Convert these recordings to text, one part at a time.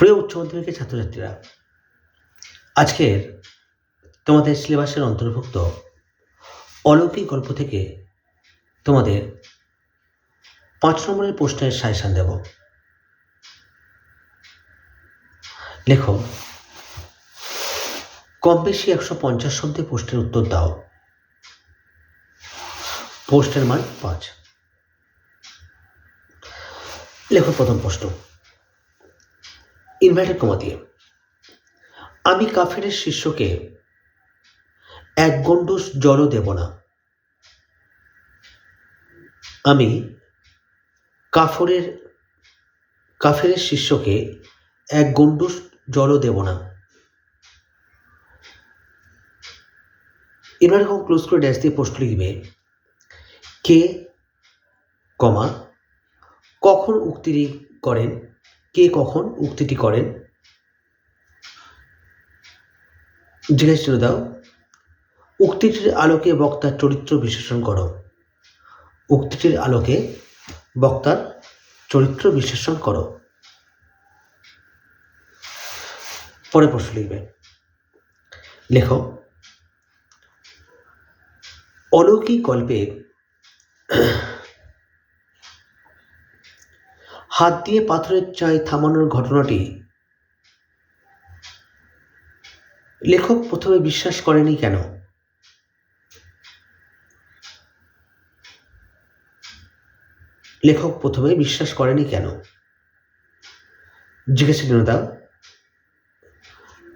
প্রিয় উচ্চ মাধ্যমিকের ছাত্রছাত্রীরা, আজকের তোমাদের সিলেবাসের অন্তর্ভুক্ত অলৌকিক গল্প থেকে তোমাদের পাঁচ নম্বরের প্রশ্নের সাজেশান দেব। লেখো, কম বেশি একশো পঞ্চাশ শব্দে প্রশ্নের উত্তর দাও। প্রশ্নের মান পাঁচ। লেখো প্রথম প্রশ্ন। ইনভার্টার কমা দিয়ে আমি কাফেরের শিষ্যকে এক গন্ডুস জলও দেব না। আমি কাফরের, কাফেরের শিষ্যকে এক গন্ডুস জলও দেব না। এবার এরকম ক্লোজ করে ড্যাশ দিয়ে পোস্ট লিখবে, কে, কমা, কখন উক্তিটি করেন? কে কখন উক্তিটি করেন? জিজ্ঞেস দাও। উক্তিটির আলোকে বক্তার চরিত্র বিশ্লেষণ করো। উক্তিটির আলোকে বক্তার চরিত্র বিশ্লেষণ করো। পরে প্রশ্ন লিখবে। লেখো, অলৌকিক গল্পে হাত দিয়ে পাথরের চাই থামানোর ঘটনাটি। লেখক প্রথমে বিশ্বাস করেনি কেন? লেখক প্রথমে বিশ্বাস করেনি কেন? জিজ্ঞাসা দাও।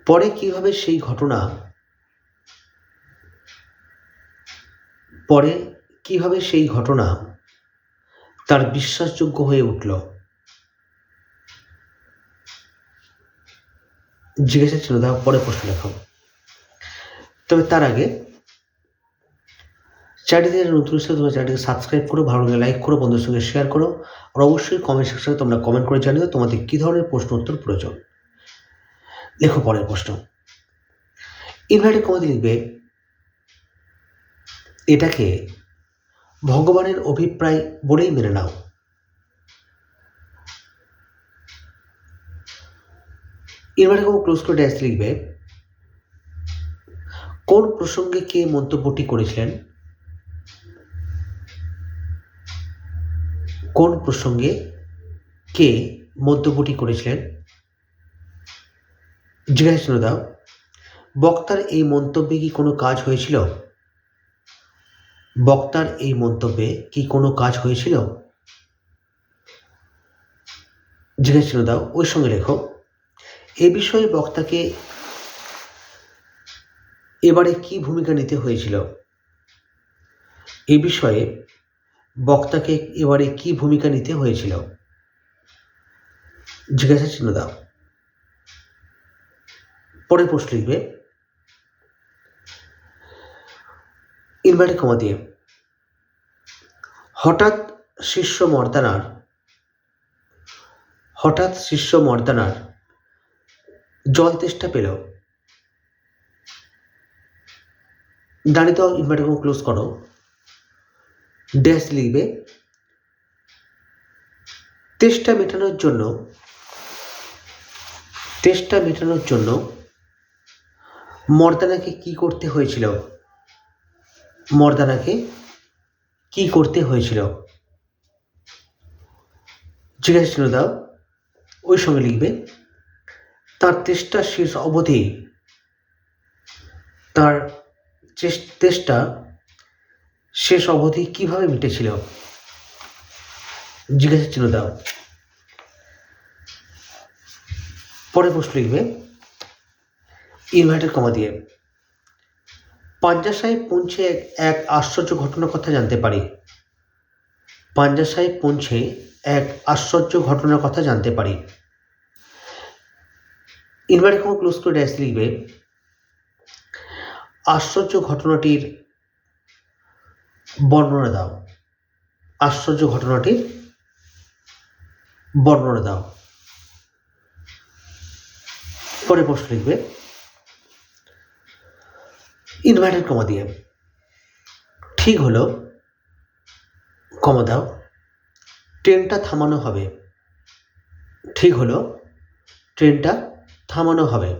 পরে কীভাবে সেই ঘটনা? পরে কীভাবে সেই ঘটনা? তার বিশ্বাসযোগ্য হয়ে উঠল। জিজ্ঞাসা ছিল দাও, পরে প্রশ্ন লেখো তবে তার আগে চ্যানেলটি নতুন হিসেবে তোমরা চ্যানেলটিকে সাবস্ক্রাইব করো, ভালো লাগলে লাইক করো, বন্ধুদের সঙ্গে শেয়ার করো। আর অবশ্যই কমেন্ট সেকশনে তোমরা কমেন্ট করে জানিও তোমাদের কী ধরনের প্রশ্ন উত্তর প্রয়োজন। লেখো পরের প্রশ্ন। ইনভাইটে কমাতে লিখবে, এটাকে ভগবানের অভিপ্রায় বলেই মেনে নাও। এবার এরকম ক্লোজ করে ড্যাশ লিখবে। কোন প্রসঙ্গে কে মন্তব্যটি করেছিলেন? কোন প্রসঙ্গে কে মন্তব্যটি করেছিলেন? জিজ্ঞাসা দাও। বক্তার এই মন্তব্যে কি কোনো কাজ হয়েছিল? বক্তার এই মন্তব্যে কি কোনো কাজ হয়েছিল? জিজ্ঞাসা দাও, ওই সঙ্গে লেখো। এ বিষয়ে বক্তাকে এবারে কি ভূমিকা নিতে হয়েছিল? এ বিষয়ে বক্তাকে এবারে কি ভূমিকা নিতে হয়েছিল? জিজ্ঞাসা চিহ্ন দাও। পরের প্রশ্ন লিখবে। ইনভার্টে কমা দিয়ে। হঠাৎ শিষ্য মর্দানার, হঠাৎ শিষ্য মর্দানার জল তেষ্টা পেল দাঁড়িয়ে দাও ইনভার্টার ক্লোজ করো। ড্যাশ লিখবে। তেষ্টা মেটানোর জন্য, তেষ্টা মেটানোর জন্য মর্দানাকে কি করতে হয়েছিল? মর্দানাকে কি করতে হয়েছিল? জিজ্ঞাসা ছিল দাও। ওই সঙ্গে লিখবে তার তেষ্টা শেষ অবধি। তার চেষ্টা শেষ অবধি কীভাবে মিটেছিল? জিজ্ঞাসা ছিল দাও পরে প্রশ্ন লিখবে। ইনভার্টার কমা দিয়ে। পাঞ্জা সাহেব পৌঁছে এক এক আশ্চর্য ঘটনার কথা জানতে পারি। পাঞ্জা সাহেব পৌঁছে এক আশ্চর্য ঘটনার কথা জানতে পারি। ইনভার্টার কমা ক্লোজ করে ড্যাশ লিখবে, আশ্চর্য ঘটনাটির বর্ণনা দাও। আশ্চর্য ঘটনাটির বর্ণনা দাও। পরে প্রশ্ন লিখবে ইনভার্টার কমা দিয়ে। ঠিক হলো, কমা দাও। ট্রেনটা থামানো হবে। ঠিক হলো ট্রেনটা থামানো হবে।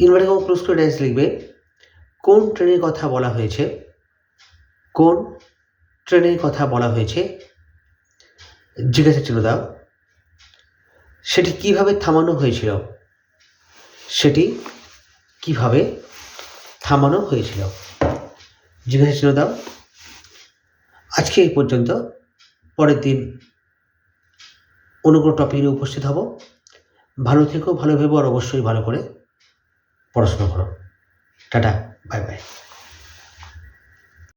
ইনভার্টার ক্লোজ করে ড্যান্স লিখবে, কোন ট্রেনের কথা বলা হয়েছে? কোন ট্রেনের কথা বলা হয়েছে? জিজ্ঞাসা চিহ্ন দাও সেটি কীভাবে থামানো হয়েছিল? সেটি কীভাবে থামানো হয়েছিল? জিজ্ঞাসা চিহ্ন দাও আজকে এই পর্যন্ত। পরের দিন কোনো টপিক নিয়ে উপস্থিত হব। ভালো থেকো ভালো ভেবো আর অবশ্যই ভালো করে পড়াশোনা করো। Tata bye bye.